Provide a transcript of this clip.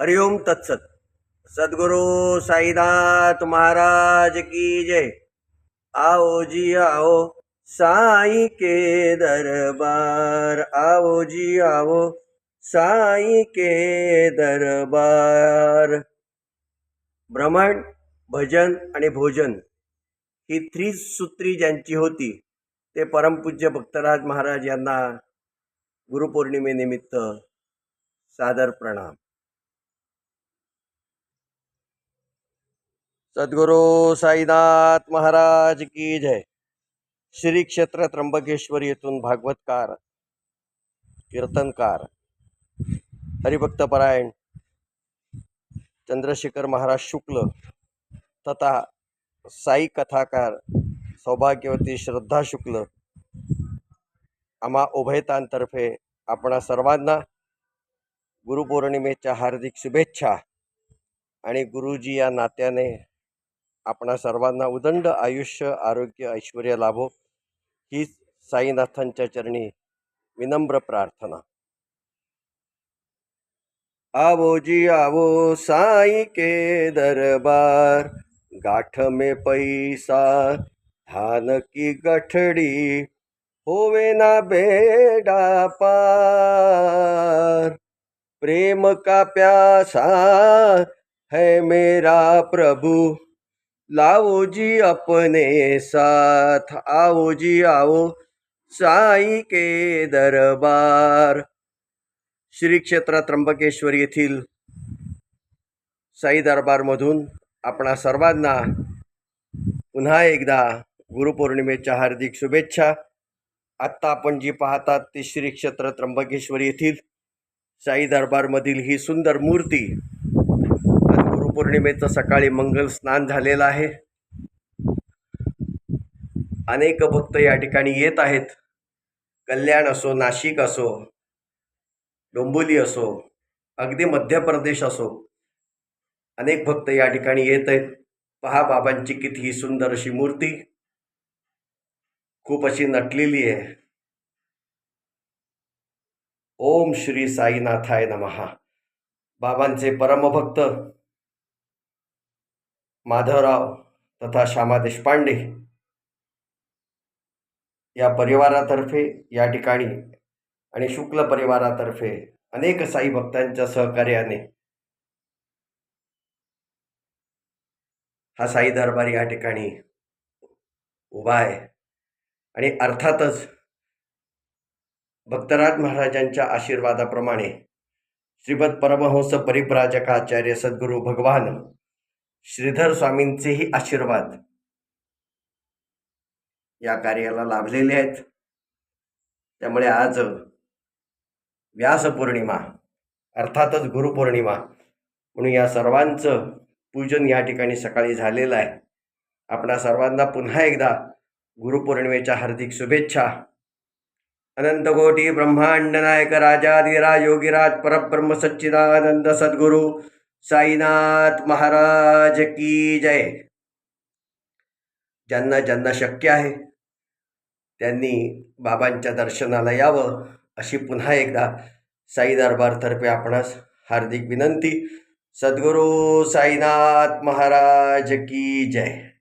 हरिओम तत्सत सद्गुरु साईनाथ महाराज की जय। आओ जी आओ। साई के दरबार आओ जी आओ। साई के दरबार। भ्रमण भजन आणि भोजन ही त्रिसूत्री ज्यांची होती ते परमपूज्य भक्तराज महाराज यांना गुरुपौर्णिमेनिमित्त सादर प्रणाम. सद्गुरु साईनाथ महाराज की जय. श्री क्षेत्र त्र्यंबकेश्वर येथून भागवतकार कीर्तनकार हरिभक्तपरायण चंद्रशेखर महाराज शुक्ल तथा साई कथाकार सौभाग्यवती श्रद्धा शुक्ल आम्हा उभयतांतर्फे आपणा सर्वांना गुरुपौर्णिमेच्या हार्दिक शुभेच्छा आणि गुरुजी या नात्याने आपणा सर्वांना उदंड आयुष्य आरोग्य ऐश्वर लाभो. हीच साईनाथांच्या चरणी विनम्र प्रार्थना. आवो जी आवो साई के दरबार गाठ में पैसा धान की गठड़ी होवे ना बेड़ा पार. प्रेम का प्यासा है मेरा प्रभु लाओजी अपने साथ आओ जी आओ साई के दरबार। श्री क्षेत्र त्र्यंबकेश्वर येथील साई दरबारमधून आपणा सर्वांना पुन्हा एकदा गुरुपौर्णिमेच्या हार्दिक शुभेच्छा. आत्ता आपण जी पाहतात ती श्री क्षेत्र त्र्यंबकेश्वर येथील साई दरबारमधील ही सुंदर मूर्ती पौर्णिमेचं सकाळी मंगल स्नान झालेलं आहे. अनेक भक्त या ठिकाणी येत आहेत. कल्याण असो नाशिक असो डोंबोली असो अगदी मध्य प्रदेश असो अनेक भक्त या ठिकाणी येत आहेत. पहा बाबांची किती सुंदर अशी मूर्ती. खूप अशी नटलेली आहे. ओम श्री साईनाथाय नमहा बाबांचे परमभक्त माधवराव तथा श्यामा देशपांडे या परिवारातर्फे या ठिकाणी आणि शुक्ल परिवारातर्फे अनेक साई भक्तांच्या सहकार्याने हा साई दरबार या ठिकाणी उभा आहे. आणि अर्थातच भक्तराज महाराजांच्या आशीर्वादाप्रमाणे श्रीमद परमहंस परिप्राजकाचार्य सद्गुरू भगवान श्रीधर स्वामींचेही आशीर्वाद. या कार्याला लाभलेले आहेत. त्यामुळे आज व्यासपौर्णिमा अर्थातच गुरुपौर्णिमा म्हणून या सर्वांचं पूजन या ठिकाणी सकाळी झालेलं आहे. आपणा सर्वांना पुन्हा एकदा गुरुपौर्णिमेच्या हार्दिक शुभेच्छा. अनंतकोटी ब्रह्मांड नायक राजाधिराज योगीराज परब्रह्म सच्चिदानंद सद्गुरू साईनाथ महाराज की जय. ज्यांना ज्यांना शक्य आहे त्यांनी बाबांच्या दर्शनाला यावं अशी पुन्हा एकदा साई दरबारतर्फे आपणास हार्दिक विनंती. सद्गुरू साईनाथ महाराज की जय.